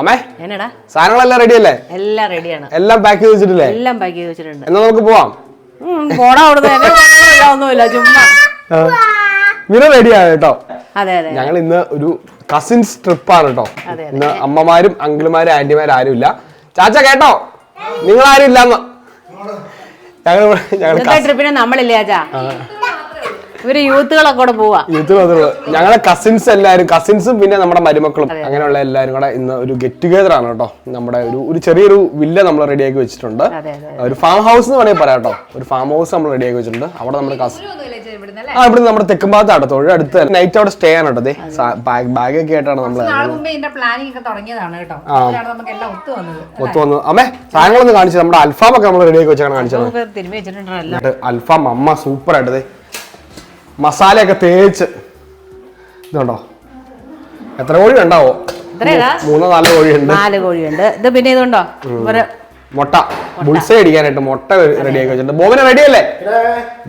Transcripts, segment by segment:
അമ്മേ എന്നടാ? സാധനങ്ങളെല്ലാം റെഡി അല്ലേ? എല്ലാം റെഡിയാണ് എല്ലാം പാക്ക് ചെയ്ത് വെച്ചിട്ടില്ലേ? എല്ലാം പാക്ക് ചെയ്ത് വെച്ചിട്ടുണ്ട്. എന്നാ നമുക്ക് പോവാം. പോടാ അവിടുന്ന്. ഒന്നുമില്ല ചുമ്മാ. ഇവർ റെഡിയാണ് കേട്ടോ. അതെ അതെ ഞങ്ങൾ ഇന്ന് ഒരു കസിൻസ് ട്രിപ്പാണ് കേട്ടോ. അതെ, ഇന്ന് അമ്മമാരും അങ്കിളുമാരും ആന്റിമാരും ആരും ഇല്ല ചാച്ച കേട്ടോ? നിങ്ങൾ ആരും ഇല്ലാന്ന് ഞങ്ങൾ ഞങ്ങൾ ട്രിപ്പിന് നമ്മളില്ലേ ആച്ചാ ഇവർ യൂത്തുകളൊക്കെ കൂടെ പോവാ. യൂത്ത് മാത്രമേ ഞങ്ങളെ കസിൻസ് എല്ലാവരും കസിൻസും പിന്നെ നമ്മുടെ മരുമക്കളും അങ്ങനെയുള്ള എല്ലാവരും കൂടെ ഇന്ന് ഒരു ഗെറ്റ് ടുഗദർ ആണ് കേട്ടോ. നമ്മുടെ ഒരു ഒരു ചെറിയൊരു വില്ല നമ്മൾ റെഡിയാക്കി വെച്ചിട്ടുണ്ട്. ഒരു ഫാം ഹൗസ് എന്ന് വേണമെങ്കിൽ പറയാം കേട്ടോ. ഒരു ഫാം ഹൗസ് നമ്മൾ റെഡിയാക്കി വെച്ചിട്ടുണ്ട്. അവിടെ നമ്മുടെ കസിൻ ആ ഇവിടെ നമ്മുടെ തെക്കും ഭാഗത്താണ് തൊഴിൽ അടുത്ത് നൈറ്റ് അവിടെ സ്റ്റേ ആണ് കേട്ടോ ദേ. ബാഗ് ഒക്കെ ആയിട്ടാണ് നമ്മൾ ഒത്തു വന്നത്. അമ്മേ സാധനങ്ങളൊന്നും കാണിച്ചു. നമ്മുടെ അൽഫാം ഒക്കെ നമ്മൾ റെഡിയാക്കി വെച്ചാണ് കാണിച്ചത്. അൽഫാം അമ്മ സൂപ്പർ ആയിട്ട് ദേ. മസാലയൊക്കെ തേച്ച്. ഇതുണ്ടോ? എത്ര കോഴി ഉണ്ടാവോ മൂന്നോ നാലോ കോഴിയുണ്ട്. നാല് കോഴിയുണ്ട്. ഇത് പിന്നെ ഇതുണ്ടോ? മുട്ട. ബുൾസൈ അടിക്കാനായിട്ട് മുട്ട റെഡി ആക്കി വെച്ചിട്ടുണ്ട്. ബോബിനെ റെഡി അല്ലേ?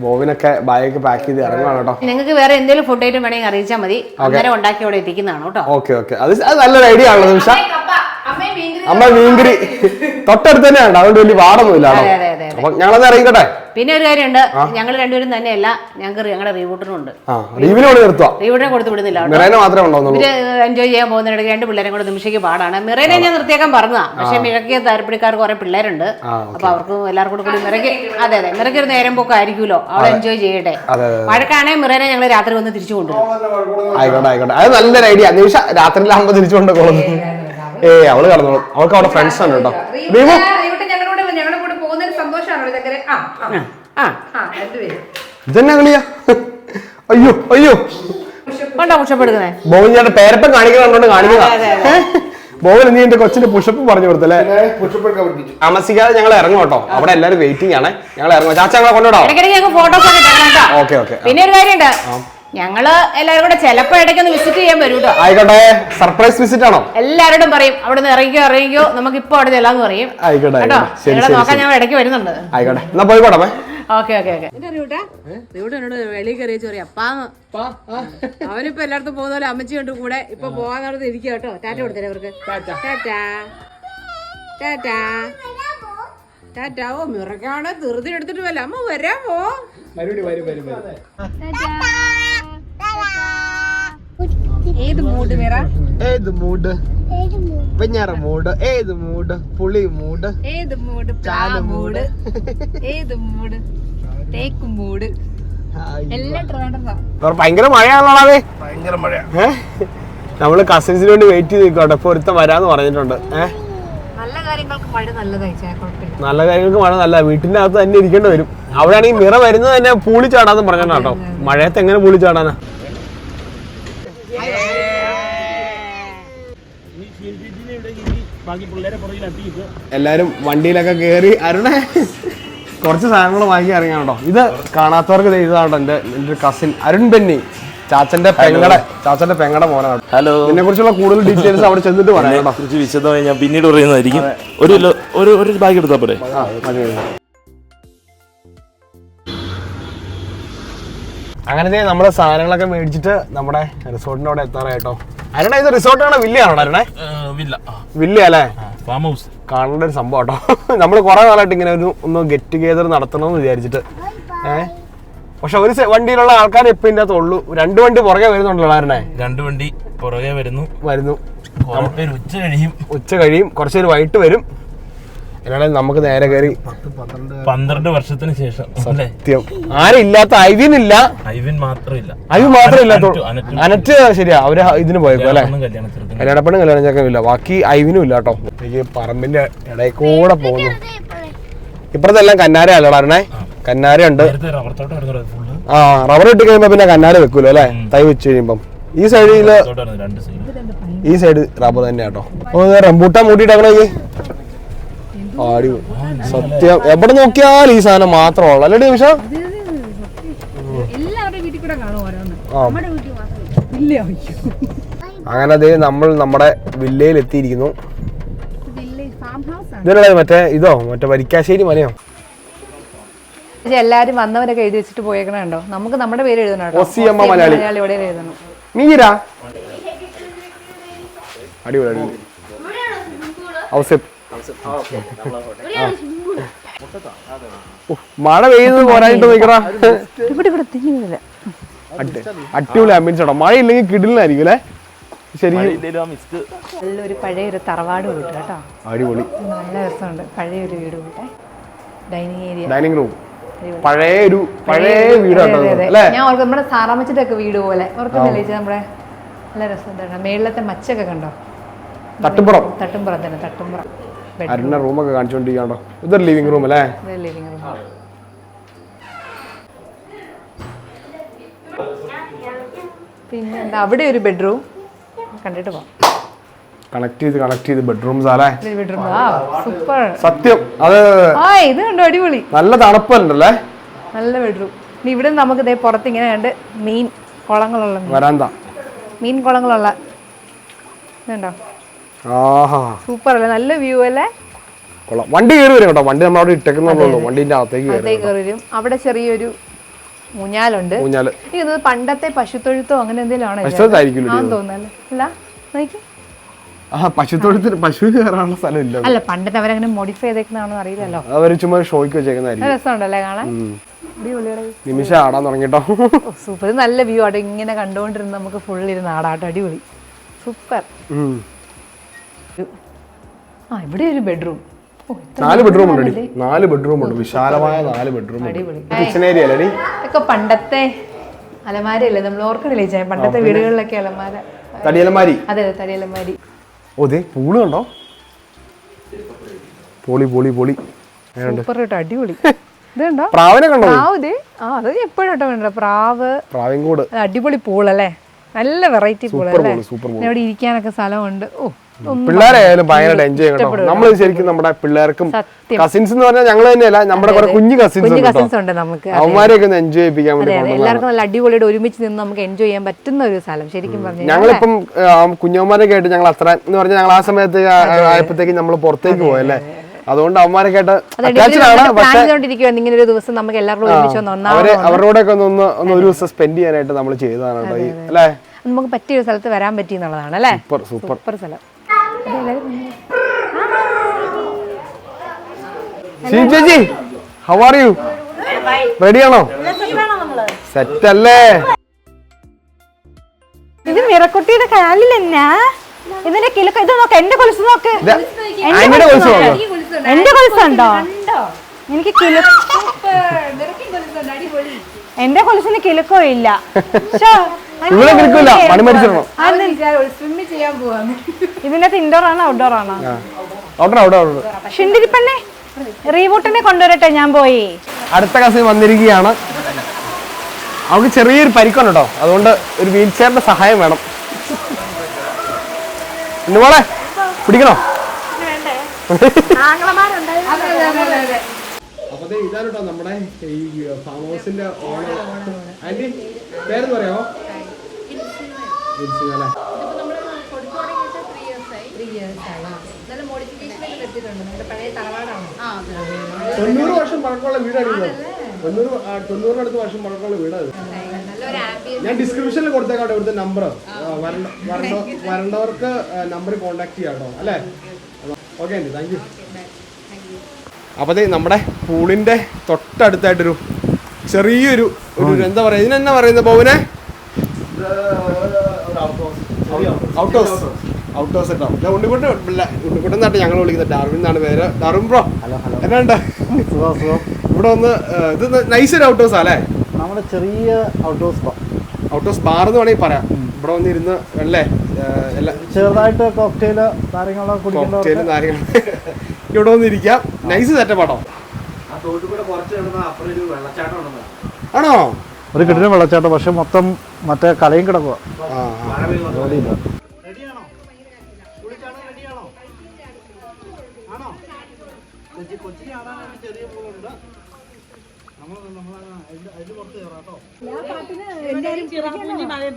ബോബിനൊക്കെ ബാഗൊക്കെ പാക്ക് ചെയ്ത് ഇറങ്ങാണ് കേട്ടോ. നിങ്ങൾക്ക് വേറെ എന്തെങ്കിലും ഫുഡ് ഐറ്റം വേണമെങ്കിൽ അറിയിച്ചാൽ മതി. അന്നേരം ഉണ്ടാക്കി അവിടെ എത്തിക്കുന്നതാണ് കേട്ടോ. Okay okay. അത് നല്ലൊരു ഐഡിയ ആണല്ലോ നിമിഷ. അമ്മ മീൻകറി തൊട്ടടുത്ത് തന്നെയാണ് അതുകൊണ്ട് വലിയ പാടൊന്നുമില്ല അതെ അതെ അതെ അപ്പൊ ഞങ്ങളത് ഇറങ്ങിക്കട്ടെ? പിന്നെ ഒരു കാര്യമുണ്ട് ഞങ്ങൾ രണ്ടുപേരും തന്നെയല്ല ഞങ്ങൾക്ക് ഞങ്ങളുടെ റീവൂട്ടറുണ്ട്. റീവൂട്ടറെ കൊടുത്തു വിടുന്നില്ല ഇവർ എൻജോയ് ചെയ്യാൻ പോകുന്നതിനിടയ്ക്ക് രണ്ട് പിള്ളേരെ കൂടെ നിമിഷയ്ക്ക് പാടാണ്. മിറേനെ ഞാൻ നിർത്തിയേക്കാൻ പറഞ്ഞതാ. പക്ഷെ മിഴക്കിയ താരപ്പിടിക്കാർ കുറെ പിള്ളേരുണ്ട്. അപ്പൊ അവർക്ക് എല്ലാവർക്കും കൂടെ കൂടി മിറയ്ക്ക് അതെ അതെ. മിറയ്ക്ക് ഒരു നേരം പോക്ക് ആയിരിക്കുമല്ലോ അവൾ എൻജോയ് ചെയ്യട്ടെ. അതെ മിറനെ മഴക്കാണെ മിറേനെ ഞങ്ങൾ രാത്രി വന്ന് തിരിച്ചു കൊണ്ടുവരും. ആയിക്കോട്ടെ ആയിക്കോട്ടെ. അത് നല്ലൊരു ഐഡിയ നിമിഷ രാത്രിയിലാകുമ്പോ തിരിച്ചു കൊണ്ടുപോകും. ഏ അവൾ കടന്നോളും. അവൾക്ക് അവിടെ ഫ്രണ്ട്സ് ആണ് കേട്ടോ. റീമു ഇതന്നെ കളിയാ? അയ്യോ അയ്യോ. കൊണ്ടാ ബോബൻ ചേട്ടൻ പേരപ്പം കാണിക്കണോണ്ട് കാണിക്കുന്നതാ ബോബൻ നീ എന്റെ കൊച്ചിന്റെ പുഷപ്പ് പറഞ്ഞു കൊടുത്തല്ലേ? താമസിക്കാതെ ഞങ്ങൾ ഇറങ്ങും കേട്ടോ. അവിടെ എല്ലാരും വെയിറ്റിംഗ് ആണ്. ഞങ്ങൾ ഇറങ്ങും. ചാച്ച ഞങ്ങളെ ഇട്ടേക്കണം ഓക്കെ ഓക്കെ പിന്നെ ഒരു കാര്യമുണ്ട്. ഞങ്ങൾ എല്ലാരും കൂടെ ചിലപ്പോ ഇടയ്ക്കൊന്ന് വിസിറ്റ് ചെയ്യാൻ വരും കേട്ടോ. ആയിക്കോട്ടെ. സർപ്രൈസ് വിസിറ്റ് ആണോ? എല്ലാവരോടും പറയും അവിടെ നിന്ന് ഇറങ്ങിക്കോ ഇറങ്ങിക്കോ. നമുക്ക് ഇപ്പൊ അവിടെ ചെല്ലാന്ന് പറയും. ആയിക്കോട്ടെ നോക്കാൻ ഞങ്ങൾ ഞാൻ ഇടയ്ക്ക് വരുന്നുണ്ട്. ആയിക്കോട്ടെ. എന്നാ പോയിക്കോട്ടെ ഓക്കെ ഓക്കെ ഓക്കെ. എന്നോട് വെളിയിൽ കയറി ചോറി അപ്പാന്ന് അവനിപ്പോ എല്ലായിടത്തും പോകുന്ന പോലെ അമ്മച്ചി കൊണ്ട് കൂടെ ഇപ്പൊ പോകാൻ നടന്ന് ഇരിക്കുക കേട്ടോ. ടാറ്റ കൊടുത്തേ അവർക്ക്. ടാറ്റാ. ടാറ്റാ. ടാറ്റാ. ഓ മിറക്കാണ്. ധൃതി എടുത്തിട്ട് വല്ല. അമ്മ വരാമോ ഏത് മൂഡ് വേറ ഏത് മൂഡ്? വെഞ്ഞാറ മൂഡ്. ഏത് മൂഡ്? പുളി മൂഡ്. ഏത് മൂഡ്? ചാല മൂഡ്. ഏത് മൂഡ്? തേക്ക് മൂഡ്. ഭയങ്കര മഴയാണല്ലോ ഭയങ്കര മഴ നമ്മൾ കസിൻസിന് വേണ്ടി വെയിറ്റ് ചെയ്ത് നിൽക്കട്ടെ ഇപ്പൊ ഒരുത്തം വരാന്ന് പറഞ്ഞിട്ടുണ്ട്. ഏഹ് നല്ല കാര്യങ്ങൾക്ക് മഴ നല്ല കാര്യങ്ങൾക്ക് മഴ നല്ല. വീട്ടിന്റെ അകത്ത് തന്നെ ഇരിക്കേണ്ടി വരും. അവിടെയാണെങ്കിൽ മിറ വരുന്നത് തന്നെ പൂളിച്ചാടാന്ന് പറഞ്ഞിട്ടുണ്ടോ? പറഞ്ഞാ മഴയത്ത് എങ്ങനെ ചാടാനാ എല്ലാരും വണ്ടിയിലൊക്കെ കേറി അരുണേ. കുറച്ച് സാധനങ്ങൾ വാങ്ങി ഇറങ്ങിയാണ് കേട്ടോ. ഇത് കാണാത്തവർക്ക് ഇതാണ് എന്റെ എന്റെ എന്റെ ഒരു കസിൻ അരുൺ ബെന്നി. ചാച്ചന്റെ പെങ്ങടെ ചാച്ചന്റെ പെങ്ങടെ മോനാണ് ഹലോ ഇതിനെ കുറിച്ചുള്ള കൂടുതൽ ഡീറ്റെയിൽസ് അവിടെ ചെന്നിട്ട് പറയാം കേട്ടോ. കുറിച്ച് വിശദമായി ഞാൻ പിന്നീട് പറയുന്നതായിരിക്കും. ഒരു ഒരു ഒരു ബാഗ് എടുത്താൽ പോലെ. അങ്ങനെ നമ്മുടെ സാധനങ്ങളൊക്കെ മേടിച്ചിട്ട് നമ്മുടെ റിസോർട്ടിന്റെ അവിടെ എത്താറായി കേട്ടോ. അരുണ ഇത് റിസോർട്ടാണോ വില്ലയാണോ അരുണേ? വില്ല. വില്ല അല്ലേ? ഫാം ഹൗസ് കാണേണ്ട ഒരു സംഭവം കേട്ടോ. നമ്മൾ കുറെ നാളായിട്ട് ഇങ്ങനെ ഒരു ഒന്ന് ഗെറ്റ് ടുഗെദർ നടത്തണമെന്ന് വിചാരിച്ചിട്ട്. ഏഹ് പക്ഷെ ഒരു വണ്ടിയിലുള്ള ആൾക്കാർ ഇപ്പൊ ഇതിന്റെ അകത്തുള്ളൂ രണ്ട് വണ്ടി പുറകെ വരുന്നുണ്ടല്ലോ അരുണേ. രണ്ട് വണ്ടി പുറകെ വരുന്നു. വരുന്നു. ഉച്ച കഴിയും. ഉച്ച കഴിയും. കുറച്ചൊരു വൈകിട്ട് വരും. എന്നാലും നമുക്ക് നേരെ കയറി പന്ത്രണ്ട് വർഷത്തിന് ശേഷം അല്ലേ സത്യം. ആരും ഇല്ലാത്ത ഇല്ല ഐവിൻ മാത്രമില്ല. ഐവിൻ മാത്രം ഇല്ലാത്ത അനറ്റു- ശരിയാ. അവർ ഇതിന് പോയേക്കും അല്ലെ? കല്യാണപ്പണ്ണും കല്യാണം ചക്കം ഇല്ല. ബാക്കി ഐവിനും ഇല്ല കേട്ടോ. എനിക്ക് പറമ്പിന്റെ ഇടയിൽ കൂടെ പോകുന്നു. ഇപ്പുറത്തെല്ലാം കന്നാര അല്ലടാരണേ കന്നാര ഉണ്ട് ആ റബ്ബർ ഇട്ട് കഴിയുമ്പോ പിന്നെ കന്നാര വെക്കൂലോ അല്ലെ? തൈ വെച്ച് കഴിയുമ്പം. ഈ സൈഡിൽ രണ്ട് സൈഡ് ഈ സൈഡ് റബ്ബർ തന്നെ കേട്ടോ. റംബൂട്ടാൻ മൂട്ടിട്ടേക്കണേ ആടി. സത്യം. എവിടെ നോക്കിയാലും ഈ സാധനം മാത്രമുള്ള അല്ലേ നിമിഷം അങ്ങനെ അതേ നമ്മൾ നമ്മുടെ വില്ലയിൽ എത്തിയിരിക്കുന്നു. ഫാം ഹൗസ് ആണ്. ഇതിനുള്ള മറ്റേ ഇതോ? മറ്റേ വരിക്കാശ്ശേരി മലയോ? പക്ഷെ എല്ലാരും വന്നവരൊക്കെ എഴുതി വെച്ചിട്ട് പോയേക്കണോ കണ്ടോ? നമുക്ക് നമ്മുടെ പേര് എഴുതണം മലയാളി. ഇവിടെ എഴുതണം. മീര? അടിപൊളി അടിപൊളി. ഉഫ്, മഴ പെയ്യുന്നത് പോരായിട്ട് നിൽക്കടാ ഇവിടെ ഇവിടെ അടി- അടിപൊളി ആംബിയൻസ് ആണോ മഴ ഇല്ലെങ്കിൽ കിടിലായിരിക്കും അല്ലേ? മഴയില്ലേലും മിസ്റ്റ് നല്ലൊരു പഴയ ഒരു തറവാട് വീട് കേട്ടോ. അടിപൊളി. നല്ല രസമുണ്ട്. പഴയ ഒരു വീട് കൂട്ടെ ഡൈനിങ് ഏരിയ ഡൈനിങ് റൂം പഴയ ഒരു പഴയ വീട് അല്ലേ? ഞാൻ ഓർക്കും നമ്മുടെ സാറാമച്ചിന്റെ ഒക്കെ വീട് പോലെ. ഓർക്കുന്നില്ലേ നമ്മുടെ? നല്ല രസം മേളിലത്തെ മച്ചൊക്കെ കണ്ടോ? തട്ടുപുറം. തട്ടുംപുറം തന്നെ തട്ടുംപുറം. അരുണ റൂമൊക്കെ കാണിച്ചുകൊണ്ടിരിക്കാണ്ടോ ഇതൊരു ലിവിംഗ് റൂം അല്ലേ? ലിവിംഗ് റൂം പിന്നെ അവിടെ ഒരു ബെഡ്റൂം കണ്ടിട്ട് പോവാം. കണക്ട് ചെയ്ത് കണക്ട് ചെയ്ത് ബെഡ്റൂംസ് അല്ലേ സൂപ്പർ സത്യം. അത് ഇത് കണ്ടോ? അടിപൊളി. നല്ല തണുപ്പല്ലേ നല്ല ബെഡ്റൂം ഇവിടെ നമുക്ക് ഇതേ പുറത്ത് ഇങ്ങനെ കണ്ട് മീൻ കുളങ്ങളുള്ള വരാന്ത. മീൻ കുളങ്ങളുള്ള. ഇതുണ്ടോ? സൂപ്പർ അല്ലേ നല്ല വ്യൂ അല്ലേ? കൊള്ളാം. വണ്ടി കയറി വരും കേട്ടോ. വണ്ടി നമ്മൾ അവിടെ ഇട്ടേക്കുന്നുള്ളൂ വണ്ടിന്റെ അകത്തേക്ക് കയറി വരും. അവിടെ ചെറിയൊരു മുഞ്ഞാലുണ്ട് മുഞ്ഞാൽ എനിക്ക് പണ്ടത്തെ പശുത്തൊഴുത്തോ അങ്ങനെ എന്തെങ്കിലും ആണോ തോന്നുന്നല്ലേ അല്ല? നോക്കി ആ പശുത്തൊഴുത്തിന് പശു കയറാനുള്ള സ്ഥലമില്ല. അല്ല പണ്ടത്തെ അവരങ്ങനെ മോഡിഫൈ ചെയ്തേക്കുന്നതാണോ അറിയില്ലല്ലോ. അവർ ചുമ്മാ ഷോയ്ക്ക് വെച്ചേക്കുന്നതായിരിക്കും. നല്ല രസമുണ്ടല്ലേ കാണാൻ? അടിപൊളിയുടെ നിമിഷം ആടാൻ തുടങ്ങിട്ടോ. സൂപ്പർ നല്ല വ്യൂ അവിടെ ഇങ്ങനെ കണ്ടുകൊണ്ടിരുന്ന് നമുക്ക് ഫുൾ ഇരുന്ന് ആടാട്ടോ. അടിപൊളി. സൂപ്പർ. ആ ഇവിടെ ഒരു ബെഡ്റൂം നാല് ബെഡ്റൂം ഉണ്ട് നാല് ബെഡ്റൂം ഉണ്ട്. വിശാലമായ നാല് ബെഡ്റൂം കിച്ചൺ ഏരിയ അല്ലേ ഇതൊക്കെ പണ്ടത്തെ അലമാരയല്ലേ? നമ്മൾ ഓർക്കണില്ലേ ചേ? പണ്ടത്തെ വീടുകളിലൊക്കെ അലമാര. തടിയലമാരി. അതെ അതെ തടിയലമാരി. ഓ ദേ പൂൾ കണ്ടോ? പോളി പോളി പോളി. സൂപ്പർ കേട്ടോ അടിപൊളി. പ്രാവിനെ കണ്ടോ പ്രാവ് ദേ. ആ അത് എപ്പോഴും കേട്ടോ വേണ്ട പ്രാവ്. പ്രാവിൻകൂട്. അടിപൊളി പൂളല്ലേ? നല്ല വെറൈറ്റി പൂളല്ലേ. ഇവിടെ ഇരിക്കാനൊക്കെ സ്ഥലമുണ്ട്. ഓ പിള്ളേരായാലും ഭയങ്കര എൻജോയ് ചെയ്യണം കേട്ടോ നമ്മൾ ശരിക്കും നമ്മുടെ പിള്ളേർക്കും കസിൻസ് എന്ന് പറഞ്ഞാൽ ഞങ്ങൾ തന്നെയല്ല നമ്മുടെ കുറെ കുഞ്ഞു കസിൻസ് ഉണ്ട് നമുക്ക്. അവന്മാരെയൊക്കെ ഒന്ന് എൻജോയ് ചെയ്യിപ്പിക്കാൻ വേണ്ടി എല്ലാവർക്കും നല്ല അടിപൊളിയായിട്ട് ഒരുമിച്ച് നിന്ന് നമുക്ക് എൻജോയ് ചെയ്യാൻ പറ്റുന്ന ഒരു സ്ഥലം ശരിക്കും പറഞ്ഞു ഞങ്ങളിപ്പം കുഞ്ഞവന്മാരൊക്കെ ആയിട്ട് ഞങ്ങൾ അത്ര എന്ന് പറഞ്ഞാൽ ഞങ്ങൾ ആ സമയത്ത് ആയപ്പോഴത്തേക്ക് നമ്മൾ പുറത്തേക്ക് പോയല്ലേ. അതുകൊണ്ട് അവന്മാരൊക്കെ ഇങ്ങനെ ഒരു ദിവസം നമുക്ക് എല്ലാവരും അവരെ അവരോടെ ഒക്കെ ഒന്ന് ഒന്ന് ഒരു ദിവസം സ്പെൻഡ് ചെയ്യാനായിട്ട് നമ്മൾ ചെയ്തതാണ് കേട്ടോ അല്ലേ? നമുക്ക് പറ്റിയ ഒരു സ്ഥലത്ത് വരാൻ പറ്റി എന്നുള്ളതാണ് അല്ലേ? സൂപ്പർ സ്ഥലം. ചേച്ചി ഹൗ ആർ യു റെഡിയാണോ സെറ്റ് അല്ലേ? ഇത് മിറക്കുട്ടിയുടെ കാലിൽ എന്നാ ഇതിന്റെ കിലുക്ക ഇത് നോക്ക് എന്റെ കൊലുസ് നോക്ക്. എന്റെ കൊലുസ് എന്റെ കൊലുസ് ഉണ്ടോ? എനിക്ക് കിലു എന്റെ കൊലുസിന് കിലുക്കോ ഇല്ല. ഇവിടെ നിൽക്കില്ല പണി മരിച്ചിടണം ഇതിനകത്ത് ഇൻഡോർ ആണോ ഔട്ട്ഡോർ ആണോ? അവിടെ അവിടെ ഷിണ്ടിരിപ്പണ്ണേ റീബൂട്ടിനെ കൊണ്ടുവരട്ടെ ഞാൻ പോയി. അടുത്ത കസിൻ വന്നിരിക്കുകയാണ്. അവൾക്ക് ചെറിയൊരു പരിക്കുണ്ട് കേട്ടോ. അതുകൊണ്ട് ഒരു വീൽ ചെയറിന്റെ സഹായം വേണം. ഇന്നുമോളെ പിടിക്കണോ? അപ്പൊ ഇതാണ് കേട്ടോ നമ്മുടെ ഈ ഫാം ഹൗസിന്റെ ഓണർ ആന്റി പേരെന്ന് പറയാമോ തൊണ്ണൂറ് വർഷം പഴക്കമുള്ള വീടാണ് തൊണ്ണൂറ് തൊണ്ണൂറിനടുത്ത് വർഷം പഴക്കമുള്ള വീടാണ്. ഞാൻ ഡിസ്ക്രിപ്ഷനിൽ കൊടുത്തേക്കാട്ടോ ഇവിടുത്തെ നമ്പർ വരണ്ടവർക്ക് നമ്പർ കോണ്ടാക്ട് ചെയ്യാട്ടോ കേട്ടോ അല്ലേ ഓക്കെ ആന്റി താങ്ക് യു അപ്പോൾ ദേ നമ്മുടെ പൂളിന്റെ തൊട്ടടുത്തായിട്ടൊരു ചെറിയൊരു ഒരു എന്താ പറയുക ഇതിനെന്നാ പറയുന്നത് ബോബനെ? ഔട്ട് ഹൗസ് ഔട്ട് ഹൗസ് ഇത് ഉണ്ണിക്കുട്ടൻ ഉണ്ണിക്കുട്ടൻ എന്നാട്ട് ഞങ്ങൾ വിളിക്കുന്നത്. ഡാർവിൻ എന്നാണ് പേര്. ഡാർവിൻ ബ്രോ എന്നാണ്ട്? ഇവിടെ ഒന്ന് ഇത് നൈസ് ഒരു ഔട്ട് ഹൗസ് അല്ലേ നമ്മുടെ ചെറിയ outdoor bar out house bar എന്ന് വേണമെങ്കിൽ പറയാം. ഇവിടെ വന്നിരുന്ന് അല്ലേ? എല്ലാ ചെറുതായിട്ട് കോക്ടെയിൽ കാര്യങ്ങളൊക്കെ കോക്ടെയിലും ഇവിടെ വന്നിരിക്കാം. നൈസ് സെറ്റപ്പ് ആണോ? ആണോ? ഒരു കിട്ടിന് വെള്ളച്ചാട്ടം പക്ഷെ മൊത്തം മറ്റേ കലയും കിടക്കുക ആ ആ.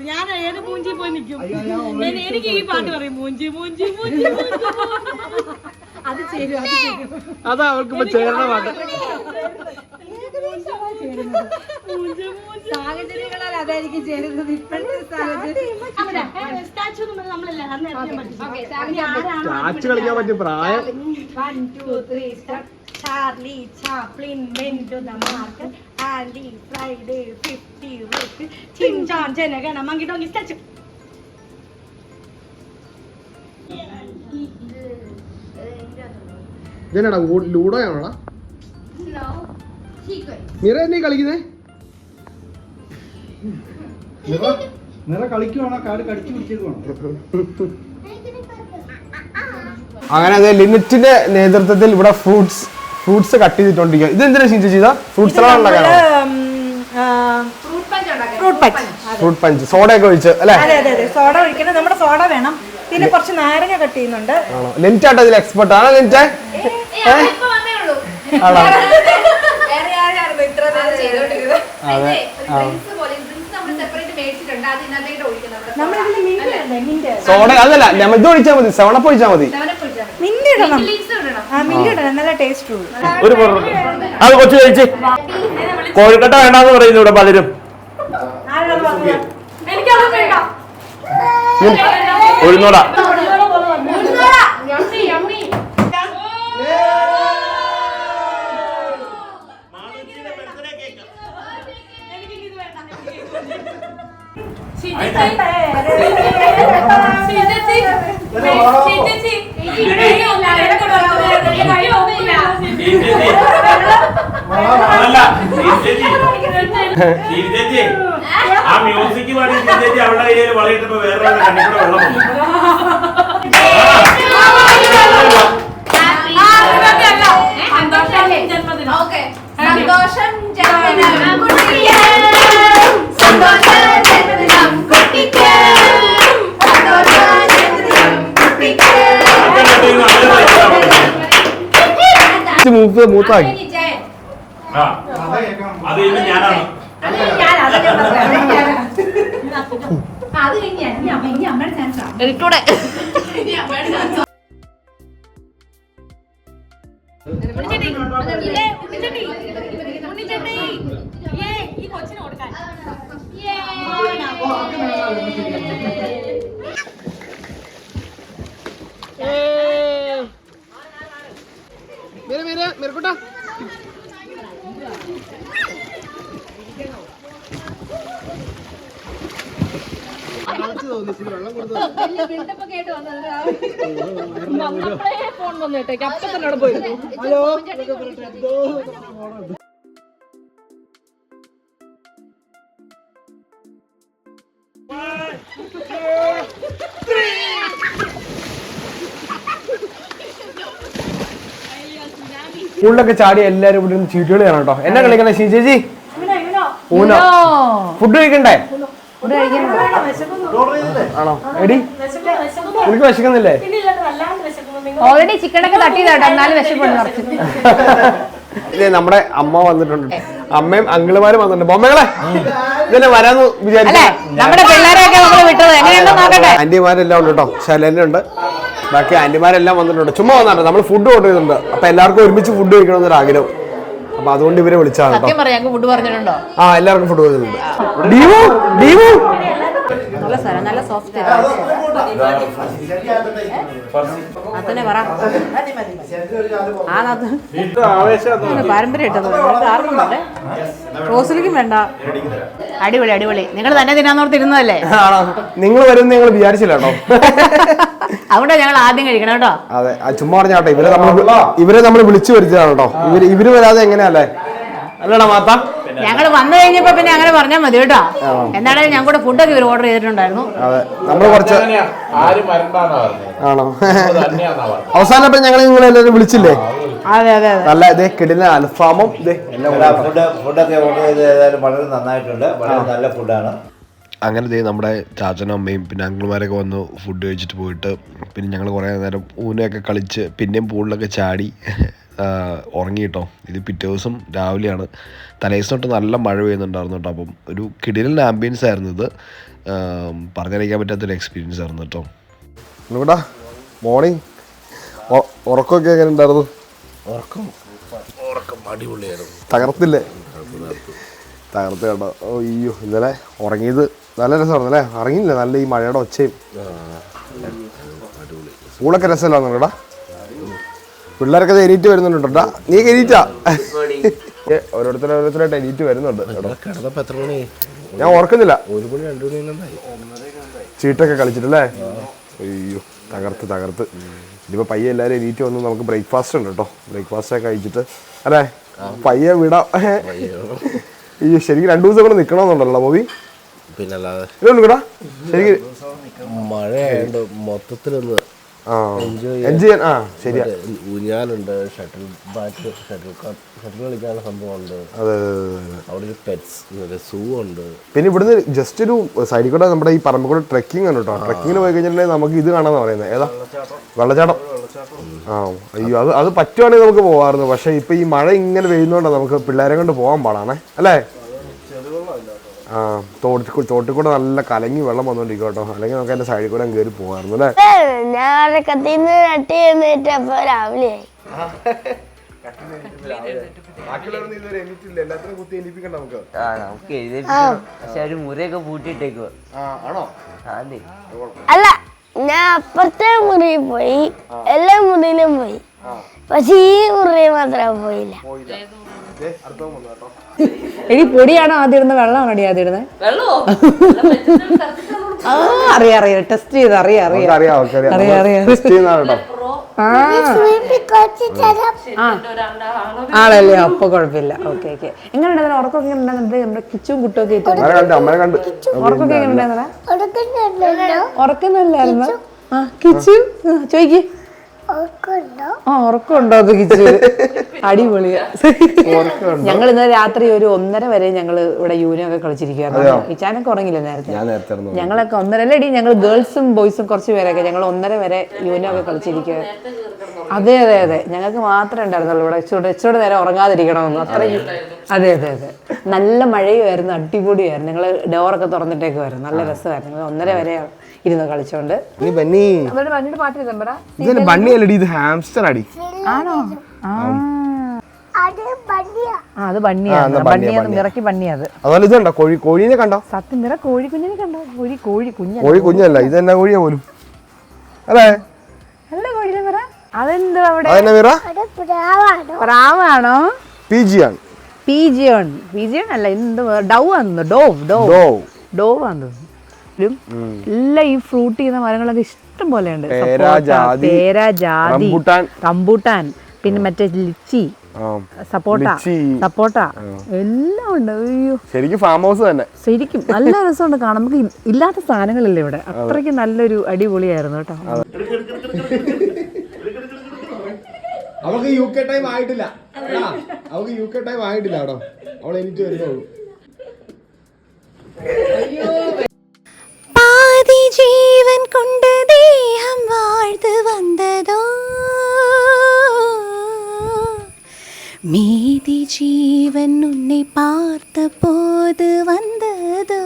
ഞാൻ ഏത് മൂഞ്ചി പോയി നിൽക്കും? എനി- എനിക്ക് ഈ പാട്ട് പറയും മൂഞ്ചി മൂഞ്ചി മൂഞ്ചി അത് ചേരും അത് അവർക്ക് ചേരണ പാട്ട്. മൂഞ്ചി സാഹചര്യങ്ങളാൽ അതായിരിക്കും ചേരുന്നത് ഇപ്പോഴത്തെ സാഹചര്യം. സ്റ്റാച്ചു പറ്റും പ്രായം? One two three Charlie Chaplin mark Andy Friday fifty Shinchan ജനഗണ statue. ഇതെന്നാടാ ലൂഡോ ആണോടാ മീര എന്നെ കളിക്കുന്നേ? നിറ കളിക്കുവാണോ? കാട് കടിച്ചു പിടിച്ചേക്കുവാണോ അങ്ങനെ അതെ ലിമിറ്റിന്റെ നേതൃത്വത്തിൽ ഇവിടെ ഫ്രൂട്ട്സ് ഫ്രൂട്ട്സ് കട്ട് ചെയ്തിട്ടുണ്ടിരിക്കുക ഇത് എന്തിനാ ചിന്ത ചെയ്ത fruits salad ഉണ്ടാക്കാനോ fruit punch fruit punch soda ഒക്കെ ഒഴിച്ച് അല്ലേ? അതെ അതെ അതെ. സോഡ ഒഴിക്കണം നമ്മുടെ സോഡ വേണം. പിന്നെ കുറച്ച് നാരങ്ങ കട്ട് ചെയ്യുന്നുണ്ട്. ആണോ? ലിന്റ് ആട്ടോ ഇതിൽ എക്സ്പെർട്ട് ആണോ ലിന്റ് ആണോ? അതെ. സോഡ അതല്ല ലെമൺ ഇത് ഒഴിച്ചാൽ മതി സെവണപ്പ് ഒഴിച്ചാൽ മതി. മിന്റ് ഇടണം. ആ മിന്റ് ഇടണം. നല്ല ടേസ്റ്റ് ഉള്ളൂ. ഒരു പൊറോട്ട. അത് കൊച്ചു കഴിച്ച്. കോഴിക്കട്ട വേണ്ടെന്ന് പറയുന്നു ഇവിടെ പലരും. ഉഴുന്നോട. ചാൻസ് മൂത്താക്കി എനിക്കൂടെ. ഇനി അമ്മയുടെ ചാൻസ് ഈ കൊച്ചിന് കൊടുക്കാൻ മീര മേരെ മേരക്കൂട്ട. ഫോൺ സ്കൂളിലൊക്കെ ചാടി എല്ലാരും ഇവിടെ നിന്ന് ചീട്ടുകളി കാണാം കേട്ടോ. എന്നാ കളിക്കണേ ശീ ചേച്ചി? ഊനോ? ഫുഡ് കഴിക്കണ്ടേ? ആണോ? എടി? എനിക്ക് വിശക്കുന്നില്ലേ? ഓൾറെഡി ചിക്കനൊക്കെ തട്ടിയതാട്ടോ എന്നാലും വിശപ്പുണ്ട് കുറച്ച്. നമ്മുടെ അമ്മ വന്നിട്ടുണ്ട്. അമ്മയും അങ്കിളുമാരും വന്നിട്ടുണ്ട്. ബൊമ്മകളെ ഇതന്നെ വരാന്ന് വിചാരിച്ചു? നമ്മുടെ പിള്ളേരെയൊക്കെ നമ്മൾ വിട്ടത്. എങ്ങനെയുണ്ടോ നോക്കട്ടെ? ആന്റിമാരെല്ലാം ഉണ്ട് കേട്ടോ. ശൈലനുണ്ട് ബാക്കി ആന്റിമാരെല്ലാം വന്നിട്ടുണ്ട്. ചുമ്മാ വന്നാണ് നമ്മൾ ഫുഡ് ഓർഡർ ചെയ്തിട്ടുണ്ട്. അപ്പൊ എല്ലാവർക്കും ഒരുമിച്ച് ഫുഡ് കഴിക്കണമെന്നൊരു ആഗ്രഹം. അപ്പൊ അതുകൊണ്ട് ഇവരെ വിളിച്ചാണ് കേട്ടോ. ഫുഡ് പറഞ്ഞിട്ടുണ്ടോ? ആ എല്ലാവർക്കും ഫുഡ് പറഞ്ഞിട്ടുണ്ട്. ഡീവു? ഡീവു? നല്ല സ്ഥലം നല്ല സോഫ്റ്റ് അതിനെ പറ. ആർക്കും വേണ്ട. റോസിലിക്കും വേണ്ട. അടിപൊളി അടിപൊളി. നിങ്ങൾ തന്നെ തിന്നാന്നോർത്തിരുന്നതല്ലേ നിങ്ങൾ വരും നിങ്ങൾ വിചാരിച്ചില്ല കേട്ടോ. അവിടെ ഞങ്ങൾ ആദ്യം കഴിക്കണം കേട്ടോ. അതെ ചുമ്മാ പറഞ്ഞാട്ടെ ഇവരെ നമ്മൾ ഇവരെ നമ്മൾ വിളിച്ചു വരുത്തിയതാണ് കേട്ടോ. ഇവർ ഇവർ വരാതെ എങ്ങനെയല്ലേ? അല്ലടാ മാത്ത. ഞങ്ങൾ വന്നു കഴിഞ്ഞപ്പോ പിന്നെ അങ്ങനെ പറഞ്ഞാൽ മതി കേട്ടോ. എന്താണെങ്കിലും ഞാൻ കൂടെ ഫുഡൊക്കെ ഇവർ ഓർഡർ ചെയ്തിട്ടുണ്ടായിരുന്നു. അതെ നമ്മൾ കുറച്ച് ആണോ? അവസാനം ഇപ്പൊ ഞങ്ങൾ നിങ്ങൾ എല്ലാവരും വിളിച്ചില്ലേ? അതെ അതെ അതെ. നല്ല ഇതേ കിടില അൽഫാമും ഇതേ ഫുഡ് ഫുഡൊക്കെ ഓർഡർ ചെയ്ത് ഏതായാലും വളരെ നന്നായിട്ടുണ്ട്. വളരെ നല്ല ഫുഡാണ് അങ്ങനെ ദേ നമ്മുടെ ചാച്ചനും അമ്മയും പിന്നെ അങ്കിൾമാരൊക്കെ വന്ന് ഫുഡ് കഴിച്ചിട്ട് പോയിട്ട് പിന്നെ ഞങ്ങൾ കുറേ നേരം ഊനയൊക്കെ കളിച്ച് പിന്നെയും പൂളിലൊക്കെ ചാടി ഉറങ്ങി കേട്ടോ ഇത് പിറ്റേ ദിവസം രാവിലെയാണ്. തലേദിവസം തൊട്ട് നല്ല മഴ പെയ്യുന്നുണ്ടായിരുന്നു കേട്ടോ. അപ്പം ഒരു കിടിലൻ ആംബിയൻസ് ആയിരുന്നു ഇത്. പറഞ്ഞറിയിക്കാൻ പറ്റാത്തൊരു എക്സ്പീരിയൻസ് ആയിരുന്നു കേട്ടോ. ഇവിടെ മോർണിംഗ് ഉറക്കമൊക്കെ എങ്ങനെ ഉണ്ടായിരുന്നു? ഉറക്കം ഉറക്കം അടിപൊളിയായിരുന്നു. തകർത്തില്ലേ? തകർത്ത് കേട്ടോ അയ്യോ ഇന്നലെ ഉറങ്ങിയത് നല്ല രസമായിരുന്നു അല്ലേ? അറിയില്ല നല്ല ഈ മഴയുടെ ഒച്ചയും. സ്കൂളൊക്കെ രസമല്ലോ കേട്ടാ പിള്ളേരൊക്കെ എണീറ്റ് വരുന്നുണ്ട് നീ എണീറ്റാ? ഓരോരുത്തർ ഓരോരുത്തരായിട്ട് എണീറ്റ് വരുന്നുണ്ട് ഞാൻ ഓർക്കുന്നില്ല ഒരു മണി രണ്ടു മണി എന്തായി ചീട്ടൊക്കെ കളിച്ചിട്ടല്ലേ? അയ്യോ തകർത്ത് തകർത്ത്. ഇനിയിപ്പോൾ പയ്യെ എല്ലാവരും എണീറ്റ് വന്ന് നമുക്ക് ബ്രേക്ക്ഫാസ്റ്റ് ഉണ്ട് കേട്ടോ. ബ്രേക്ക്ഫാസ്റ്റ് ഒക്കെ കഴിച്ചിട്ട് അല്ലേ? പയ്യെ വിടാം. ഈ ശരിക്കും രണ്ടു ദിവസം കൂടെ നിൽക്കണമെന്നുണ്ടല്ലോ മൂവി പിന്നല്ലാതെ മഴയായോണ്ട് മൊത്തത്തിലൊന്ന് എൻജോയ് ആ ശരിയാ. ഊഞ്ഞാലുണ്ട് ഷട്ടിൽ ബാറ്റ് ഷട്ടിൽ ഷട്ടിൽ കളിക്കാനുള്ള സംഭവമുണ്ട്. അവിടെ ഒരു പെറ്റ്സ് സൂ ഉണ്ട്. പിന്നെ ഇവിടുന്ന് ജസ്റ്റ് ഒരു സൈഡിൽ കൂടെ നമ്മുടെ ഈ പറമ്പിൽ കൂടെ ട്രെക്കിംഗ് ആണ് കേട്ടോ ട്രെക്കിങ്ങിന് പോയി കഴിഞ്ഞിട്ടുണ്ടെങ്കിൽ നമുക്ക് ഇത് കാണാന്ന് പറയുന്നത് ഏതാ? വെള്ളച്ചാട്ടം. ആ അയ്യോ അത് അത് പറ്റുവാണെങ്കിൽ നമുക്ക് പോവാറുണ്ട് പക്ഷേ ഇപ്പൊ ഈ മഴ ഇങ്ങനെ പെയ്യുന്നോണ്ടാണ് നമുക്ക് പിള്ളേരെ കൊണ്ട് പോകാൻ പാടാണേ. അല്ലേ? തോട്ടിൽ തോട്ടിൽ കൂടെ നല്ല കലങ്ങി വെള്ളം വന്നോണ്ടിരിക്കും കേട്ടോ അല്ലെങ്കിൽ നമുക്ക് അതിന്റെ സൈഡിൽ കൂടെ കയറി പോകാമായിരുന്നു അല്ലേ? ഞാൻ ഉറക്കത്തിൽ നിന്ന് നട്ടി എന്നിട്ടപ്പോ രാവിലെ അല്ല ഞാൻ അപ്പുറത്തെ മുറിയിൽ പോയി എല്ലാ മുറിയിലും പോയി. പക്ഷെ ഈ മുറി മാത്രം പോയില്ല. എടി പൊടിയാണോ ആദ്യം ഇടുന്നത് വെള്ളമാണോ അടി ആദ്യം ഇടുന്നത് ആ അറിയാം അറിയാം. ടെസ്റ്റ് ചെയ്ത് അറിയാം അറിയാം. അറിയാം അറിയാം. ആണല്ലേ? അപ്പൊ കുഴപ്പമില്ല. ഓക്കെ ഓക്കെ എങ്ങനെയുണ്ട് അതിന് ഉറക്കമൊക്കെ എങ്ങനെ നമ്മുടെ കിച്ചും കുട്ടൊക്കെ ഉറക്കൊക്കെ അമ്മനെ കണ്ട് അമ്മനെ കണ്ട്. ഉറക്കമൊക്കെ എങ്ങനെ ഉണ്ടായിരുന്നടാ? ഉറക്കുന്നുണ്ടല്ലോ ഉറക്കുന്നില്ലായിരുന്നു ആ കിച്ചു? ചോദിക്ക്. ആ ഉറക്കമുണ്ടോ അത് കിച്ചു അടിപൊളിയാ. ഞങ്ങൾ ഇന്നലെ രാത്രി ഒരു ഒന്നര വരെ ഞങ്ങൾ ഇവിടെ യൂനോ ഒക്കെ കളിച്ചിരിക്കുകയായിരുന്നു. കിച്ചാനൊക്കെ ഉറങ്ങില്ല നേരത്തെ? ഞങ്ങളൊക്കെ ഒന്നര അല്ലേ ഞങ്ങൾ ഗേൾസും ബോയ്സും കുറച്ച് പേരൊക്കെ ഞങ്ങൾ ഒന്നര വരെ യൂനോ ഒക്കെ കളിച്ചിരിക്കുക. അതെ അതെ അതെ. ഞങ്ങൾക്ക് മാത്രമേ ഉണ്ടായിരുന്നുള്ളൂ ഇവിടെ. ഇച്ചിരി ഇച്ചിരി നേരം ഉറങ്ങാതിരിക്കണമെന്ന്. അത്രയും അതെ അതെ അതെ. നല്ല മഴയുമായിരുന്നു അടിപൊളിയായിരുന്നു. ഞങ്ങൾ ഡോറൊക്കെ തുറന്നിട്ടേക്കുമായിരുന്നു നല്ല രസമായിരുന്നു. ഞങ്ങൾ ഒന്നര വരെ ഇരുന്ന് കളിച്ചോണ്ട്. നീ ബന്നി. അതുകൊണ്ട് പണ്ടിട്ട് പാട്ട് ബണ്ണി അല്ലടി ഇത് ഹാംസ്റ്റർ അടി. ആണോ? ആ. അത് പണ്ടിയാ ആ, അത് ബണ്ണിയാണ് ബണ്ണിയാണ് ബണ്ണിയാ. നിറക്കി ബണ്ണിയത് അതുപോലെ ഇതുണ്ടോ? കോഴി കോഴീനെ കണ്ടോ? സത്യം നിറ കോഴി കുഞ്ഞിനെ കണ്ടോ? കോഴി കോഴി കുഞ്ഞ കോഴി കുഞ്ഞല്ല ഇത് എന്നാ കോഴിയാ പോലും. അല്ലേ? നല്ല കോഴിനെ നിറ അതെന്താ അവിടെ? പ്രാവാണോ പി ജി ആണ് പി ജി ആണ് പീജിയോൺ. പീജിയോൺ അല്ല എന്ത് ഡൗ ആണെന്ന് ഡോവ് ഡോവ്. ഡോ ഡോവ്. ആണെന്ന് തോന്നുന്നു. ഒരു എല്ലാ ഈ ഫ്രൂട്ട് ചെയ്യുന്ന മരങ്ങളൊക്കെ ഇഷ്ടം പോലെ ഉണ്ട് പേര, ജാതി, റംബുട്ടാൻ. പിന്നെ മറ്റേ ലിച്ചി സപ്പോട്ട. സപ്പോട്ട. എല്ലാം ഉണ്ട്. അയ്യോ. ശരിക്കും ഫാം ഹൗസ് തന്നെ. ശരിക്കും നല്ല രസമുണ്ട് കാണാൻ. നമുക്ക് ഇല്ലാത്ത സാധനങ്ങളല്ലേ ഇവിടെ. അത്രയ്ക്ക് നല്ലൊരു അടിപൊളിയായിരുന്നു കേട്ടോ. അവൾക്ക് യു കെ ടൈം ആയിട്ടില്ല. അവൾക്ക് യു കെ ടൈം ആയിട്ടില്ല കേട്ടോ അവൾ എനിക്ക് വരുന്നുള്ളൂ. ஜீவன் கொண்ட தேகம் வாழ்ந்து வந்ததோ? மீதி ஜீவன் உன்னை பார்த்த போது வந்ததோ?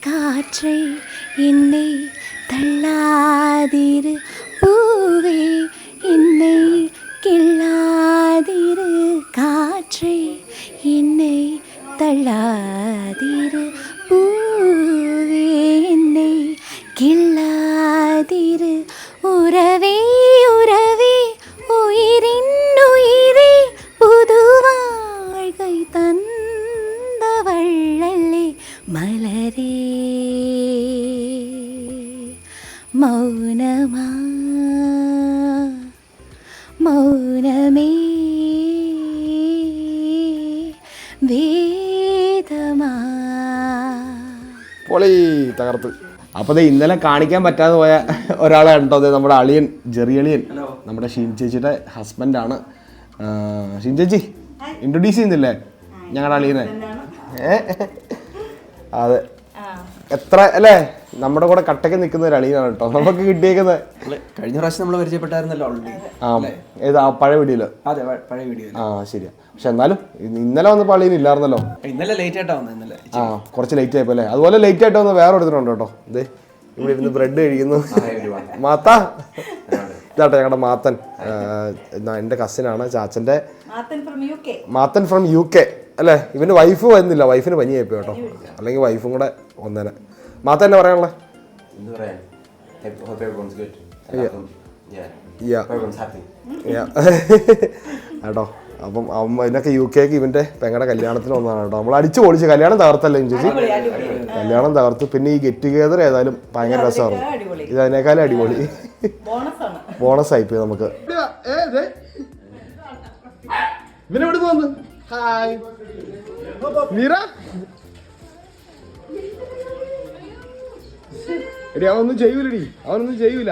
காற்றை என்னை தள்ளாதிரு பூவே என்னை கிள்ளாதிரு காற்றை என்னை தள்ளாதிரு. இல்லாதிரு உறவே അപ്പൊ ദേ ഇന്നലെ കാണിക്കാൻ പറ്റാതെ പോയ ഒരാളെ കണ്ടോ അതെ നമ്മുടെ അളിയൻ ജെറിയളിയൻ. നമ്മുടെ ഷീൻ ചേച്ചിയുടെ ഹസ്ബൻഡാണ് ഷീൻ ചേച്ചി ഇൻട്രൊഡ്യൂസ് ചെയ്യുന്നില്ലേ? ഞങ്ങളുടെ അളിയനെ. ഏ? അതെ. എത്ര അല്ലേ? നമ്മുടെ കൂടെ കട്ടക്ക് നിൽക്കുന്ന ഒരു അളിയനാണ് കേട്ടോ. നമുക്ക് കിട്ടിയേക്കുന്നത് കഴിഞ്ഞ പ്രാവശ്യം നമ്മൾ പരിചയപ്പെട്ടായിരുന്നല്ലോ ഓൾറെഡി ആ ഏതാ ആ പഴയ വീഡിയോയിൽ അതെ പഴയ വീഡിയോ ആ ശരിയാ. പക്ഷെ എന്നാലും ഇന്നലെ വന്ന പള്ളിയിൽ ഇല്ലായിരുന്നല്ലോ. ഇന്നലെ ലേറ്റ് ആയിട്ടാ വന്നത് ഇന്നലെ. ആ കുറച്ച് ലേറ്റ് ആയപ്പോ അല്ലേ? അതുപോലെ ലേറ്റ് ആയിട്ട് വന്ന് വേറെ എടുത്തിട്ടുണ്ട് കേട്ടോ. ഇതേ ഇവിടെ ഇരുന്ന് ബ്രെഡ് കഴിക്കുന്നു. മാത്ത. ഇതാട്ടെ ഞങ്ങളുടെ മാത്തൻ. എന്റെ കസിനാണ് ചാച്ചന്റെ Mathan from U K Mathan from U അല്ലേ? ഇവന്റെ വൈഫ് വന്നില്ല വൈഫിന് പനിയായിപ്പോ കേട്ടോ. അല്ലെങ്കിൽ വൈഫും കൂടെ വന്നേനെ. മാത്തൻ എന്നാ പറയാനുള്ള? Yeah. Yeah. കേട്ടോ അപ്പം ഇതിനൊക്കെ യു കെക്ക് ഇവന്റെ പെങ്ങളുടെ കല്യാണത്തിന് വന്നതാണ് കേട്ടോ. നമ്മൾ അടിച്ചു പൊളിച്ച് കല്യാണം തകർത്തല്ലേ ചേച്ചി? കല്യാണം തകർത്ത് പിന്നെ ഈ ഗെറ്റ് ടുഗെദർ ഏതായാലും ഭയങ്കര രസമാണ്. ഇത് അതിനേക്കാളും അടിപൊളി. ബോണസ് ആയിപ്പോയി നമുക്ക്. ഇവനെവിടെ വന്ന്? ഹായ് മീറ എടി അവനൊന്നും ചെയ്യൂലടി. അവനൊന്നും ചെയ്യൂല.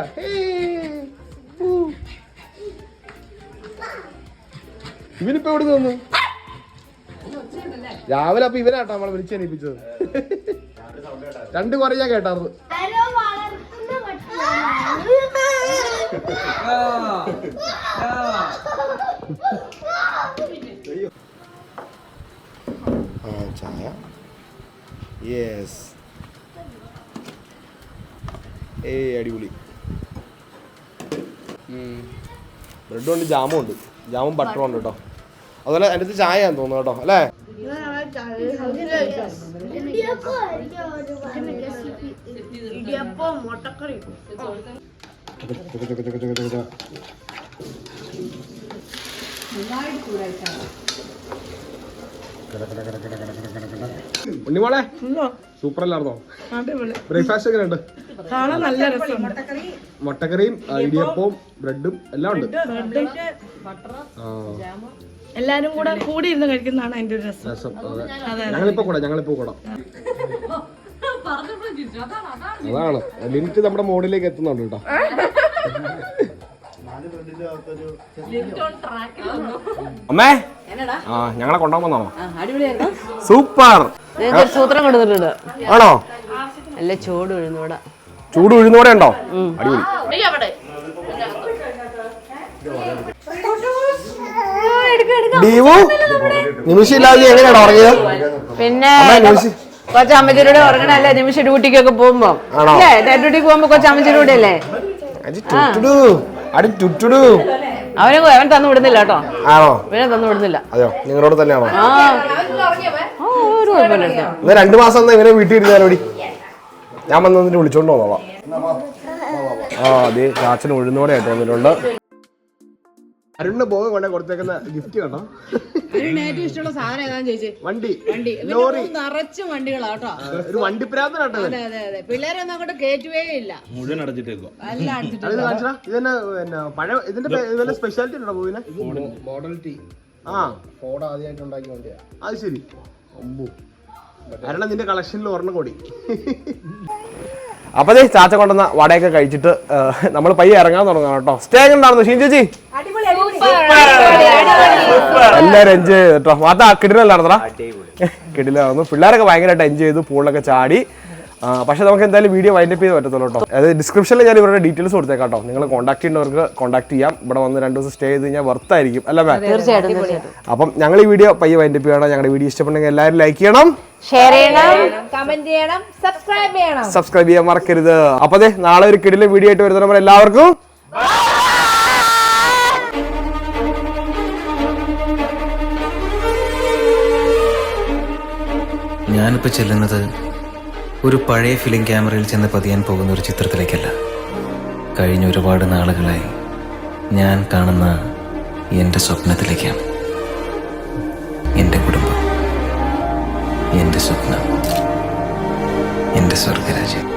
ഇവനിപ്പോ എവിടെ വന്നു? രാവിലെ അപ്പൊ ഇവനാട്ടോ നമ്മളെ വിളിച്ചെണീപ്പിച്ചത് രണ്ട് കുറെ ഞാൻ കേട്ടായിരുന്നു ആ ചായ. യെസ് ഏയ് അടിപൊളി. ബ്രെഡും ഉണ്ട് ജാമും ഉണ്ട് ജാമും ബട്ടറും ഉണ്ട് കേട്ടോ. അതുപോലെ എന്റെ അടുത്ത് ചായ തോന്നുന്നു കേട്ടോ അല്ലേ? ഉണ്ണിമോളെ സൂപ്പർ അല്ലായിരുന്നോ ബ്രേക്ക്ഫാസ്റ്റ് ഒക്കെ ഉണ്ട് കാണാൻ നല്ല രസമുണ്ട്. മുട്ടക്കറിയും ഇടിയപ്പവും ബ്രെഡും എല്ലാം ഉണ്ട്. എല്ലാരും കൂടെ കൂടി ഇരുന്ന് കഴിക്കുന്നതാണ് അതിന്റെ ഒരു രസം. രസം. അതെ. ഞങ്ങളിപ്പോ കൂടാ ഞങ്ങളിപ്പോ കൂടാം. അതാണ് ലിമിറ്റ് നമ്മുടെ മോഡിലേക്ക് എത്തുന്നുണ്ട് കേട്ടോ. അമ്മേ? ആ ഞങ്ങളെ കൊണ്ടുപോകുന്നോ അടിപൊളിയായിരുന്നു. സൂപ്പർ. സൂത്രം കൊടുത്തിട്ടുണ്ട് ആണോ? നല്ല ചോട് വിഴുന്നൂടെ ചൂട് ഉഴുന്നോടെ ഉണ്ടോ? അടിപൊളി. ഡീവു നിമിഷമില്ലാതെ എങ്ങനെയാണോ ഉറങ്ങിയത്? പിന്നെ കൊച്ചമ്മച്ചിലൂടെ ഉറങ്ങണല്ലേ? നിമിഷ ഡ്യൂട്ടിക്കൊക്കെ പോകുമ്പോ? അല്ലേ ഡ്യൂട്ടിക്ക് പോകുമ്പോ കൊച്ചമ്മച്ചിലൂടെ അല്ലേ അവന് അവൻ തന്നു വിടുന്നില്ല കേട്ടോ. ആണോ? ഇവനെ തന്നു വിടുന്നില്ല. അതെയോ? നിങ്ങളോട് തന്നെയാണോ? ആ. ആ, ഒരു കുഴപ്പമില്ല. രണ്ടു മാസം ഇവനെ വീട്ടിൽ ഇരുന്നാലോടി ഞാൻ വന്നതിന് വിളിച്ചോണ്ട് വന്നോളാം. ആ അതെ ചാച്ചന് ഉഴുന്നോടെ ആയിട്ട് വന്നിട്ടുണ്ട്. അരുണിന്റെ ബോധം കൊണ്ടേ കൊടുത്തേക്കുന്ന ഗിഫ്റ്റ് കണ്ടോ ഏറ്റവും ഇഷ്ടമുള്ള സാധനം ഏതാന്ന് ചോദിച്ചേ? വണ്ടി. വണ്ടി. ഇവന്റെ ലോറി. മുഖം നിറച്ചും വണ്ടികളാ ആ, ഒരു വണ്ടി പ്രാന്തനാട്ടോ അതെ അതെ അതെ. പിള്ളേരൊന്നും അങ്ങോട്ട് കയറ്റുവേ ഇല്ല. മുഴുവൻ അടച്ചിട്ടേക്കോ എല്ലാം അത് അടിച്ചിട്ട് ഇതെന്നെ പിന്നെ പഴയ ഇതിന്റെ സ്പെഷ്യാലിറ്റി ഉണ്ടോ പൂവിന്? മോഡൽ ടി ആ. ഫോർഡ് ആദ്യമായിട്ട് ഉണ്ടാക്കിയ വണ്ടിയാ. അത് ശരി. കാരണം നിന്റെ കളക്ഷനിൽ ഒരെണ്ണം കൂടി. അപ്പൊ ദേ ചാച്ച കൊണ്ടുവന്ന വടയൊക്കെ കഴിച്ചിട്ട് നമ്മൾ പയ്യെ ഇറങ്ങാൻ തുടങ്ങാം കേട്ടോ. സ്റ്റേ ഉണ്ടായിരുന്നു ഷീൻ ചേച്ചി. എല്ലാരും എൻജോയ് ചെയ്തു കേട്ടോ. മാത്ത കിടിലല്ലായിരുന്നടാ? കിടിലായിരുന്നു പിള്ളേരൊക്കെ ഭയങ്കരമായിട്ട് എൻജോയ് ചെയ്തു പൂളിലൊക്കെ ചാടി. പക്ഷെ നമുക്ക് എന്തായാലും വീഡിയോ വൈൻഡപ്പ് ചെയ്ത് പറ്റത്തുള്ളൂ കേട്ടോ. അതായത് ഡിസ്ക്രിപ്ഷനിൽ ഞാൻ ഇവരുടെ ഡീറ്റെയിൽസ് കൊടുത്തേക്കാം കേട്ടോ. നിങ്ങൾ കോൺടാക്ട് ചെയ്യുന്നവർക്ക് കോൺടാക്ട് ചെയ്യാം. ഇവിടെ വന്ന് രണ്ട് ദിവസം സ്റ്റേ ചെയ്ത് കഴിഞ്ഞാൽ വർത്തായിരിക്കും അല്ല മാം തീർച്ചയായിട്ടും അപ്പം ഞങ്ങൾ ഈ വീഡിയോ പയ്യെ വൈൻഡപ്പ് ചെയ്യണം. ഞങ്ങളുടെ വീഡിയോ ഇഷ്ടപ്പെട്ടെങ്കിൽ എല്ലാവരും ലൈക്ക് ചെയ്യണം. ഷെയർ ചെയ്യണം. കമന്റ് ചെയ്യണം. സബ്സ്ക്രൈബ് ചെയ്യണം. സബ്സ്ക്രൈബ് ചെയ്യാൻ മറക്കരുത്. അപ്പൊ അതെ നാളെ ഒരു കിടിലൻ വീഡിയോ ആയിട്ട് വരുന്ന എല്ലാവർക്കും. ഞാനിപ്പോൾ ചെല്ലുന്നത് ഒരു പഴയ ഫിലിം ക്യാമറയിൽ ചെന്ന് പതിയാൻ പോകുന്ന ഒരു ചിത്രത്തിലേക്കല്ല. കഴിഞ്ഞ ഒരുപാട് നാളുകളായി ഞാൻ കാണുന്ന എന്റെ സ്വപ്നത്തിലേക്കാണ്. എന്റെ കുടുംബം. എന്റെ സ്വപ്നം. എന്റെ സ്വർഗരാജ്യം